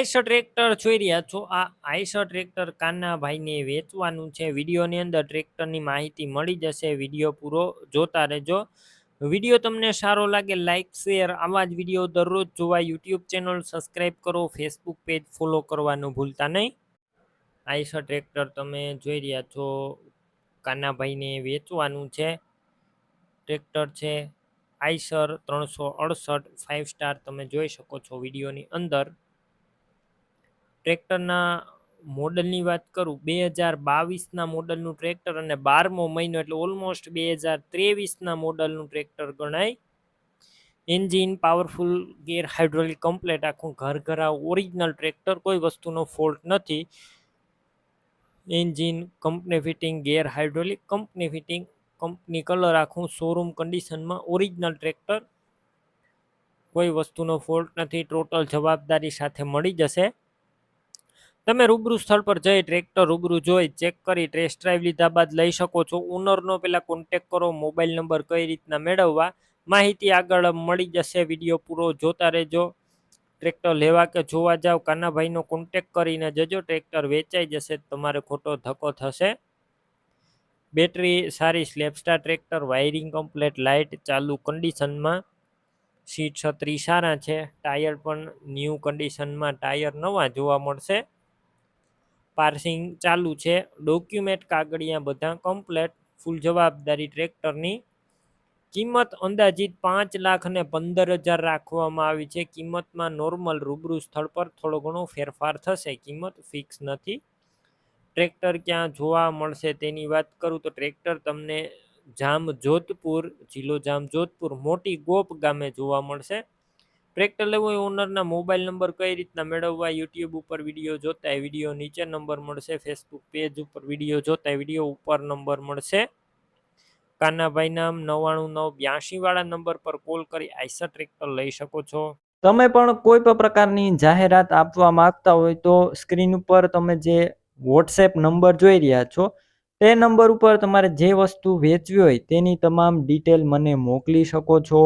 Eicher tractor જોઈ રહ્યા છો. આ આઈસર ટ્રેક્ટર કાનાભાઈને વેચવાનું છે. વિડીયોની અંદર ટ્રેક્ટરની માહિતી મળી જશે. વીડિયો પૂરો જોતા રહેજો. વીડિયો તમને સારો લાગે લાઇક શેર, આવા જ વીડિયો દરરોજ જોવા યુટ્યુબ ચેનલ સબસ્ક્રાઈબ કરો. ફેસબુક પેજ ફોલો કરવાનું ભૂલતા નહીં. આઈસ ટ્રેક્ટર તમે જોઈ રહ્યા છો. કાનાભાઈને વેચવાનું છે. ટ્રેક્ટર છે. આઈસર ત્રણસો અડસઠ ફાઇવ સ્ટાર તમે જોઈ શકો છો વિડીયોની અંદર. ટ્રેક્ટરના મોડલની વાત કરું, બે હજાર બાવીસના મોડલનું ટ્રેક્ટર અને બારમો મહિનો, એટલે ઓલમોસ્ટ બે હજાર ત્રેવીસના મોડલનું ટ્રેક્ટર ગણાય. Engine powerful gear hydraulic complete આખું ઘર ઘરા ઓરિજિનલ ટ્રેક્ટર, કોઈ વસ્તુનો ફોલ્ટ નથી. Engine company fitting gear hydraulic company fitting company colour આખું શોરૂમ કન્ડિશનમાં ઓરિજિનલ ટ્રેક્ટર. કોઈ વસ્તુનો ફોલ્ટ નથી ટોટલ જવાબદારી સાથે મળી જશે. તમે રૂબરૂ સ્થળ પર જઈ ટ્રેક્ટર રૂબરૂ જોઈ, ચેક કરી ટેસ્ટ ડ્રાઈવ લીધા બાદ લઈ શકો છો. ઓનરનો પહેલાં કોન્ટેક કરો મોબાઈલ નંબર કઈ રીતના મેળવવા, માહિતી આગળ મળી જશે. વીડિયો પૂરો જોતા રહેજો. ટ્રેક્ટર લેવા કે જોવા જાવ કાનાભાઈનો કોન્ટેક કરીને જજો. ટ્રેક્ટર વેચાઈ જશે તમારે ખોટો ધક્કો થશે. બેટરી સારી સ્લેપસ્ટાર ટ્રેક્ટર વાયરિંગ કમ્પ્લેટ લાઇટ ચાલુ કન્ડિશનમાં સીટ છત્રી સારા છે. ટાયર પણ ન્યૂ કન્ડિશનમાં ટાયર નવા જોવા મળશે. પાર્સિંગ ચાલુ છે. ડોક્યુમેન્ટ કાગળિયા બધા કમ્પ્લેટ ફૂલ જવાબદારી ટ્રેક્ટરની. કિંમત અંદાજિત પાંચ લાખ અને પંદર હજાર રાખવામાં આવી છે. કિંમતમાં નોર્મલ રૂબરૂ સ્થળ પર થોડો ઘણો ફેરફાર થશે. કિંમત ફિક્સ નથી. ટ્રેક્ટર ક્યાં જોવા મળશે તેની વાત કરું તો ટ્રેક્ટર તમને જામ જોધપુર જિલ્લો જામ જોધપુર મોટી ગોપ ગામે જોવા મળશે. ટ્રેક્ટર લેવું હોય ઓનરના મોબાઈલ નંબર કઈ રીતના મેળવવા યુટ્યુબ ઉપર વીડિયો જોતા વીડિયો નીચે નંબર મળશે ફેસબુક પેજ ઉપર વીડિયો જોતા વીડિયો ઉપર નંબર મળશે. કાનાભાઈ નામ નવ્વાણું નવ બ્યાસી વાળા નંબર પર કોલ કરી આઈસર ટ્રેક્ટર લઈ શકો છો. તમે પણ કોઈ પણ પ્રકારની જાહેરાત આપવા માંગતા હોય તો સ્ક્રીન ઉપર તમે જે વોટ્સએપ નંબર જોઈ રહ્યા છો, તે નંબર ઉપર તમારે જે વસ્તુ વેચવી હોય તેની તમામ ડિટેલ મને મોકલી શકો છો.